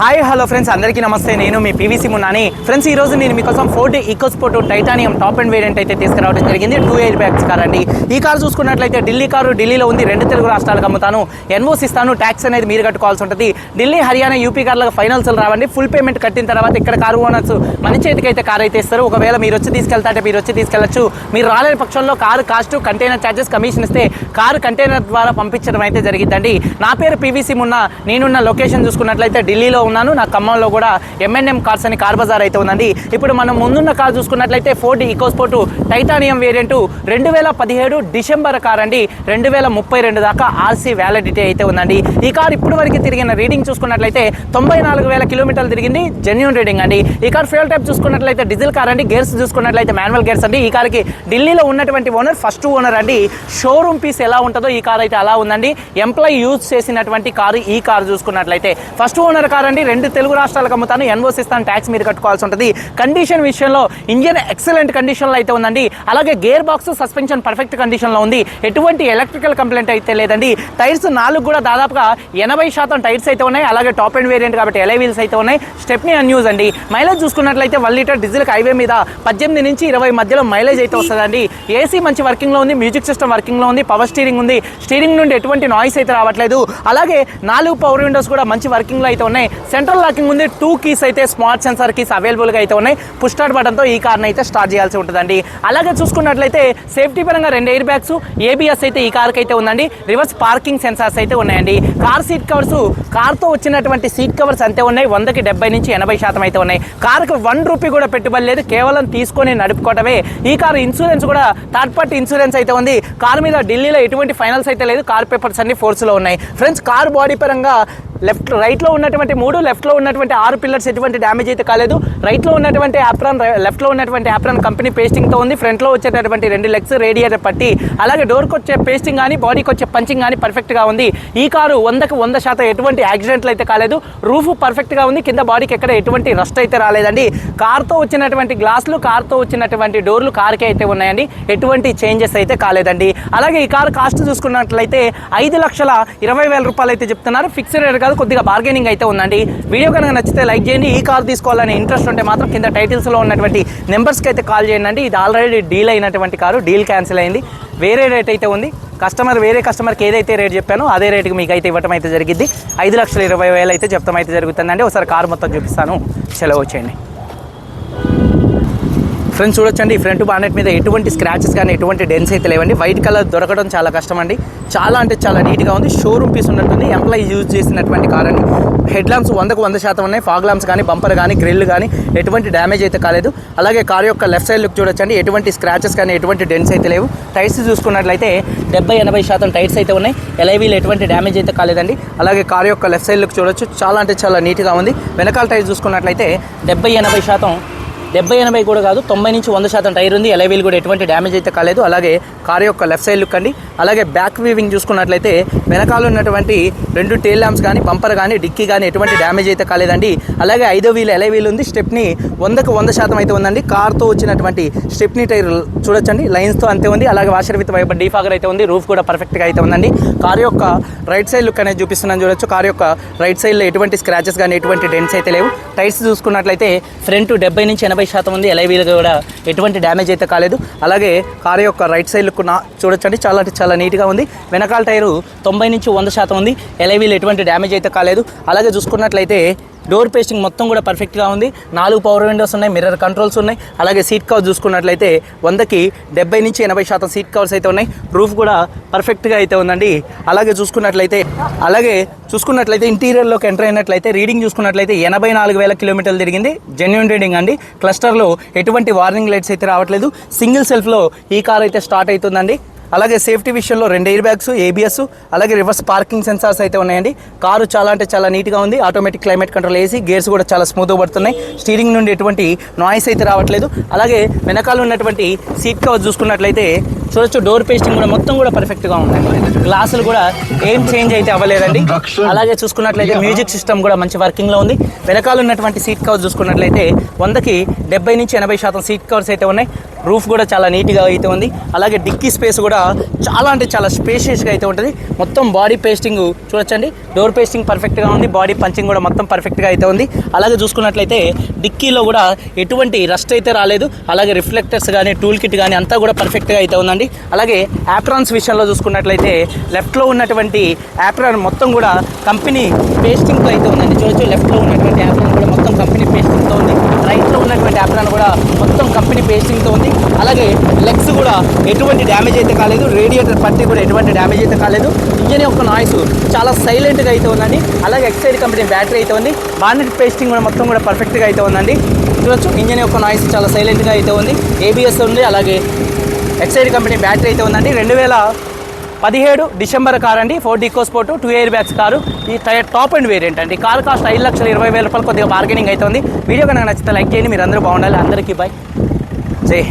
Hi hello friends అందరికీ నమస్తే. నేను మీ పీవీసీ మున్నాని ఫ్రెండ్స్ ఈ రోజు నేను మీకోసం Ford EcoSport titanium top end variant అయితే తీసుకురావడం జరిగింది. టూ ఎయిర్ బ్యాగ్స్ కార్ అండి ఈ కార్ చూసుకున్నట్లయితే ఢిల్లీ కారు ఢిల్లీలో ఉంది. రెండు తెలుగు రాష్ట్రాలకు అమ్ముతాను. ఎన్ఓస్ ఇస్తాను. ట్యాక్స్ అనేది మీరు కట్టుకోవాల్సి ఉంటుంది. ఢిల్లీ హర్యానా యూపీ కార్లకు ఫైనల్స్ రావండి. ఫుల్ పేమెంట్ కట్టిన తర్వాత ఇక్కడ కారు ఓనర్స్ మన చేతికి అయితే కార్ అయితే ఇస్తారు. ఒకవేళ మీరు వచ్చి తీసుకెళ్తాంటే మీరు వచ్చి తీసుకెళ్ళొచ్చు మీరు రాలేని పక్షంలో car cost container charges commission ఇస్తే కారు కంటైనర్ ద్వారా పంపించడం అయితే జరిగిందండి నా పేరు పీవీసీ మున్న నేనున్న లొకేషన్ చూసుకున్నట్లయితే ఢిల్లీలో ఉన్నాను నా ఖమ్మంలో కూడా ఎంఎన్ఎం కార్స్ అని కార్ బజార్ అయితే ఉందండి. ఇప్పుడు మనం ముందున్న కార్ చూసుకున్నట్లయితే ఫోర్డ్ ఈకోస్పోర్ట్ టైటానియం వేరియంట్ రెండు వేల పదిహేడు డిసెంబర్ కార్ అండి. రెండు వేల ముప్పై రెండు దాకా ఆర్సీ వ్యాలిడిటీ అయితే ఉందండి. ఈ కార్ ఇప్పుడు వరకు తిరిగిన రీడింగ్ చూసుకున్నట్లయితే తొంభై నాలుగు వేల కిలోమీటర్లు తిరిగింది. జెన్యున్ రీడింగ్ అండి. ఈ కార్ ఫ్యూల్ టైప్ చూసుకున్నట్లయితే డీజిల్ కార్ అండి. గేర్స్ చూసుకున్నట్లయితే మాన్యువల్ గేర్స్ అండి. ఈ కార్కి ఢిల్లీలో ఉన్నటువంటి ఓనర్ ఫస్ట్ ఓనర్ అండి. షోరూమ్ పీస్ ఎలా ఉంటుందో ఈ కార్ అయితే అలా ఉందండి. ఎంప్లాయీ యూజ్ చేసినటువంటి కారు ఈ కార్ చూసుకున్నట్లయితే. ఫస్ట్ ఓనర్ కార్ అండి. రెండు తెలుగు రాష్ట్రాలకు అమ్ముతాను ఎన్ఓస్ ఇస్తాను ట్యాక్స్ మీరు కట్టుకోవాల్సి ఉంటుంది. కండిషన్ విషయంలో ఇంజిన్ ఎక్సలెంట్ కండిషన్లో అయితే ఉందండి. అలాగే గేర్ బాక్స్ సస్పెన్షన్ పర్ఫెక్ట్ కండిషన్లో ఉంది. ఎటువంటి ఎలక్ట్రికల్ కంప్లైంట్ అయితే లేదండి. టైర్స్ నాలుగు కూడా దాదాపుగా ఎనభై శాతం టైర్స్ అయితే ఉన్నాయి. అలాగే టాప్ అండ్ వేరియంట్ కాబట్టి ఎలై వీల్స్ అయితే ఉన్నాయి. స్టెప్నీ అన్యూజ్ అండి. మైలేజ్ చూసుకున్నట్లయితే వన్ లీటర్ డీజిల్ హైవే మీద పద్దెనిమిది నుంచి ఇరవై మధ్యలో మైలేజ్ అయితే వస్తుందండి. ఏసీ మంచి వర్కింగ్లో ఉంది. మ్యూజిక్ సిస్టమ్ వర్కింగ్లో ఉంది. పవర్ స్టీరింగ్ ఉంది. స్టీరింగ్ నుండి ఎటువంటి నాయిస్ అయితే రావట్లేదు. అలాగే నాలుగు పవర్ విండోస్ కూడా మంచి వర్కింగ్లో అయితే ఉన్నాయి. సెంట్రల్ లాకింగ్ ఉంది టూ కీస్ అయితే స్మార్ట్ సెన్సార్ కీస్ అవైలబుల్గా అయితే ఉన్నాయి. పుష్ స్టార్ట్ బటన్తో ఈ కార్ని అయితే స్టార్ట్ చేయాల్సి ఉంటుందండి. అలాగే చూసుకున్నట్లయితే సేఫ్టీ పరంగా రెండు ఎయిర్ బ్యాగ్స్ ఏబిఎస్ అయితే ఈ కార్కి అయితే ఉందండి. రివర్స్ పార్కింగ్ సెన్సార్స్ అయితే ఉన్నాయండి. కార్ సీట్ కవర్స్ కార్తో వచ్చినటువంటి సీట్ కవర్స్ అంతే ఉన్నాయి. వందకి డెబ్బై నుంచి ఎనభై శాతం అయితే ఉన్నాయి. కార్కి వన్ రూపీ కూడా పెట్టుబడి లేదు. కేవలం తీసుకొని నడుపుకోవటమే. ఈ కార్ ఇన్సూరెన్స్ కూడా థర్డ్ పార్టీ ఇన్సూరెన్స్ అయితే ఉంది. కార్ మీద ఢిల్లీలో ఎటువంటి ఫైనల్స్ అయితే లేదు. కార్ పేపర్స్ అన్ని ఫోర్స్లో ఉన్నాయి. ఫ్రెండ్స్ కార్ బాడీ పరంగా లెఫ్ట్ రైట్లో ఉన్నటువంటి మూడు లెఫ్ట్లో ఉన్నటువంటి ఆరు పిల్లర్స్ ఎటువంటి డ్యామేజ్ అయితే కాలేదు. రైట్లో ఉన్నటువంటి ఆప్రాన్ లెఫ్ట్లో ఉన్నటువంటి ఆప్రాన్ కంపెనీ పేస్టింగ్తో ఉంది. ఫ్రంట్లో వచ్చేటటువంటి రెండు లెగ్స్ రేడియేటర్ పట్టి అలాగే డోర్కి వచ్చే పేస్టింగ్ కానీ బాడీకి వచ్చే పంచింగ్ కానీ పర్ఫెక్ట్గా ఉంది. ఈ కారు వందకు వంద శాతం ఎటువంటి యాక్సిడెంట్లు అయితే కాలేదు. రూఫ్ పర్ఫెక్ట్గా ఉంది. కింద బాడీకి ఎక్కడ ఎటువంటి రస్ట్ అయితే రాలేదండి. కార్తో వచ్చినటువంటి గ్లాసులు కార్తో వచ్చినటువంటి డోర్లు కార్కే అయితే ఉన్నాయండి. ఎటువంటి చేంజెస్ అయితే కాలేదండి. అలాగే ఈ కారు కాస్ట్ చూసుకున్నట్లయితే ఐదు లక్షల ఇరవై వేల రూపాయలు అయితే చెప్తున్నారు. ఫిక్స్డ్ రేట్ కాదు కొద్దిగా బార్గెనింగ్ అయితే ఉందండి. వీడియో కనుక నచ్చితే లైక్ చేయండి. ఈ కార్ తీసుకోవాలనే ఇంట్రెస్ట్ ఉంటే మాత్రం కింద టైటిల్స్లో ఉన్నటువంటి నెంబర్స్కి అయితే కాల్ చేయండి ఇది ఆల్రెడీ డీల్ అయినటువంటి కారు. డీల్ క్యాన్సిల్ అయింది. వేరే రేట్ అయితే ఉంది. కస్టమర్ వేరే కస్టమర్కి ఏదైతే రేట్ చెప్పానో అదే రేటుకి మీకు అయితే ఇవ్వటం అయితే జరిగింది ఐదు లక్షల ఇరవై వేలు అయితే చెప్తాం అయితే జరుగుతుందండి. ఒకసారి కారు మొత్తం చూపిస్తాను. సెలవు వచ్చేయండి. ఫ్రెండ్స్ చూడొచ్చండి. ఈ ఫ్రంట్ బానెట్ మీద ఎటువంటి స్క్రాచెస్ కానీ ఎటువంటి డెన్స్ అయితే లేవండి. వైట్ కలర్ దొరకడం చాలా కష్టం అండి చాలా అంటే చాలా నీట్గా ఉంది. షోరూమ్ పీస్ ఉన్నట్టుంది. ఎంప్లాయీ యూజ్ చేసినటువంటి కార్ అండి. హెడ్ ల్యాంప్స్ వందకు వంద శాతం ఉన్నాయి. ఫాగ్ ల్యాంప్స్ కానీ బంపర్ కానీ గ్రిల్ కానీ ఎటువంటి డ్యామేజ్ అయితే కాలేదు. అలాగే కార్ యొక్క లెఫ్ట్ సైడ్ లుక్ చూడొచ్చండి. ఎటువంటి స్క్రాచెస్ కానీ ఎటువంటి డెన్స్ అయితే లేవు. టైర్స్ చూసుకున్నట్లయితే డెబ్బై ఎనభై శాతం టైర్స్ అయితే ఉన్నాయి. ఎలైవీలు ఎటువంటి డ్యామేజ్ అయితే కాలేదండి. అలాగే కార్ యొక్క లెఫ్ట్ సైడ్ లుక్ చూడొచ్చు. చాలా అంటే చాలా నీట్గా ఉంది. వెనకాల టైర్ చూసుకున్నట్లయితే డెబ్బై ఎనభై శాతం డెబ్బై ఎనభై కూడా కాదు తొంభై నుంచి వంద శాతం టైర్ ఉంది. ఎలైవీల్ కూడా ఎటువంటి డ్యామేజ్ అయితే కాలేదు. అలాగే కార్ యొక్క లెఫ్ట్ సైడ్ లుక్ అండి. అలాగే బ్యాక్ వీవింగ్ చూసుకున్నట్లయితే వెనకాల ఉన్నటువంటి రెండు టేల్ ల్యాంప్స్ కానీ బంపర్ కానీ డిక్కీ కానీ ఎటువంటి డ్యామేజ్ అయితే కాలేదండి. అలాగే ఐదో వీల్ ఎలై వీల్ ఉంది. స్టెప్ని వందకు వంద శాతం అయితే ఉందండి. కార్తో వచ్చినటువంటి స్టెప్ని టైర్ చూడొచ్చండి. లైన్స్తో అంతే ఉంది. అలాగే వాషర్ విత్ వైపు డీఫాగర్ అయితే ఉంది. రూఫ్ కూడా పర్ఫెక్ట్గా అయితే ఉందండి. కార్ యొక్క రైట్ సైడ్ లుక్ అనేది చూపిస్తున్నాను చూడొచ్చు. కార్ యొక్క రైట్ సైడ్లో ఎటువంటి స్క్రాచెస్ కానీ ఎటువంటి డెంట్స్ అయితే లేవు. టైర్స్ చూసుకున్నట్లయితే ఫ్రంట్ డెబ్బై నుంచి ఎనభై శాతం ఉంది. ఎలైవీలు కూడా ఎటువంటి డ్యామేజ్ అయితే కాలేదు. అలాగే కారు యొక్క రైట్ సైడ్ లుక్ నా చూడొచ్చండి. చాలా అంటే చాలా నీట్గా ఉంది. వెనకాల టైరు తొంభై నుంచి వంద శాతం ఉంది. ఎలైవీలు ఎటువంటి డ్యామేజ్ అయితే కాలేదు. అలాగే చూసుకున్నట్లయితే డోర్ పేస్టింగ్ మొత్తం కూడా పర్ఫెక్ట్గా ఉంది. నాలుగు పవర్ విండోస్ ఉన్నాయి మిర్రర్ కంట్రోల్స్ ఉన్నాయి. అలాగే సీట్ కవర్ చూసుకున్నట్లయితే వందకి డెబ్బై నుంచి ఎనభై శాతం సీట్ కవర్స్ అయితే ఉన్నాయి. రూఫ్ కూడా పర్ఫెక్ట్గా అయితే ఉందండి. అలాగే చూసుకున్నట్లయితే అలాగే చూసుకున్నట్లయితే ఇంటీరియర్లోకి ఎంటర్ అయినట్లయితే రీడింగ్ చూసుకున్నట్లయితే ఎనభై నాలుగు వేల కిలోమీటర్లు తిరిగింది. జెన్యున్ రీడింగ్ అండి. క్లస్టర్లో ఎటువంటి వార్నింగ్ లైట్స్ అయితే రావట్లేదు. సింగిల్ సెల్ఫ్లో ఈ కార్ అయితే స్టార్ట్ అవుతుందండి. అలాగే సేఫ్టీ విషయంలో రెండు ఎయిర్ బ్యాగ్స్ ఏబిఎస్ అలాగే రివర్స్ పార్కింగ్ సెన్సార్స్ అయితే ఉన్నాయండి. కారు చాలా అంటే చాలా నీట్గా ఉంది. ఆటోమేటిక్ క్లైమేట్ కంట్రోల్ వేసి గేర్స్ కూడా చాలా స్మూత్గా పడుతున్నాయి. స్టీరింగ్ నుండి ఎటువంటి నాయిస్ అయితే రావట్లేదు. అలాగే వెనకాల ఉన్నటువంటి సీట్ కవర్ చూసుకున్నట్లయితే చూడొచ్చు డోర్ పేస్టింగ్ కూడా మొత్తం కూడా పర్ఫెక్ట్గా ఉందండి. గ్లాసులు కూడా ఏం చేంజ్ అయితే అవ్వలేదండి. అలాగే చూసుకున్నట్లయితే మ్యూజిక్ సిస్టమ్ కూడా మంచి వర్కింగ్లో ఉంది. వెనకాల ఉన్నటువంటి సీట్ కవర్స్ చూసుకున్నట్లయితే వందకి డెబ్బై నుంచి ఎనభై శాతం సీట్ కవర్స్ అయితే ఉన్నాయి. రూఫ్ కూడా చాలా నీట్గా అయితే ఉంది. అలాగే డిక్కీ స్పేస్ కూడా చాలా అంటే చాలా స్పేషియస్గా అయితే ఉంటుంది. మొత్తం బాడీ పేస్టింగ్ చూడొచ్చండి. డోర్ పేస్టింగ్ పర్ఫెక్ట్గా ఉంది. బాడీ పంచింగ్ కూడా మొత్తం పర్ఫెక్ట్గా అయితే ఉంది. అలాగే చూసుకున్నట్లయితే డిక్కీలో కూడా ఎటువంటి రస్ట్ అయితే రాలేదు. అలాగే రిఫ్లెక్టర్స్ కానీ టూల్ కిట్ కానీ అంతా కూడా పర్ఫెక్ట్గా అయితే ఉందండి. అలాగే యాప్రాన్స్ విషయంలో చూసుకున్నట్లయితే లెఫ్ట్లో ఉన్నటువంటి యాప్రాన్ మొత్తం కూడా కంపెనీ పేస్టింగ్తో అయితే ఉందండి. చూడొచ్చు లెఫ్ట్లో ఉన్నటువంటి యాప్రాన్ కూడా మొత్తం కంపెనీ పేస్టింగ్తో ఉంది. రైట్లో ఉన్నటువంటి యాప్రాన్ కూడా మొత్తం కంపెనీ పేస్టింగ్తో ఉంది. అలాగే లెగ్స్ కూడా ఎటువంటి డ్యామేజ్ అయితే కాలేదు. రేడియేటర్ పట్టి కూడా ఎటువంటి డ్యామేజ్ అయితే కాలేదు. ఇంజన్ యొక్క నాయిస్ చాలా సైలెంట్గా అయితే ఉందండి. అలాగే ఎక్సైడ్ కంపెనీ బ్యాటరీ అయితే ఉంది. బానెట్ పేస్టింగ్ కూడా మొత్తం కూడా పర్ఫెక్ట్గా అయితే ఉందండి. చూడొచ్చు ఇంజన్ యొక్క నాయిస్ చాలా సైలెంట్గా అయితే ఉంది. ఏబిఎస్ ఉంది. అలాగే ఎక్సైడ్ కంపెనీ బ్యాటరీ అయితే ఉందండి. రెండు వేల పదిహేడు డిసెంబర్ కార్ అండి. Ford EcoSport two air bags car. ఈ టైర్ టాప్ అండ్ వేరియంట్ అండి. కార్ కాస్ట్ ఐదు లక్షల ఇరవై వేల రూపాయలు కొద్దిగా బార్గెనింగ్ అవుతుంది వీడియో కనుక నచ్చితే లైక్ చేయండి. మీరు అందరూ బాగుండాలి. అందరికీ బాయ్ జై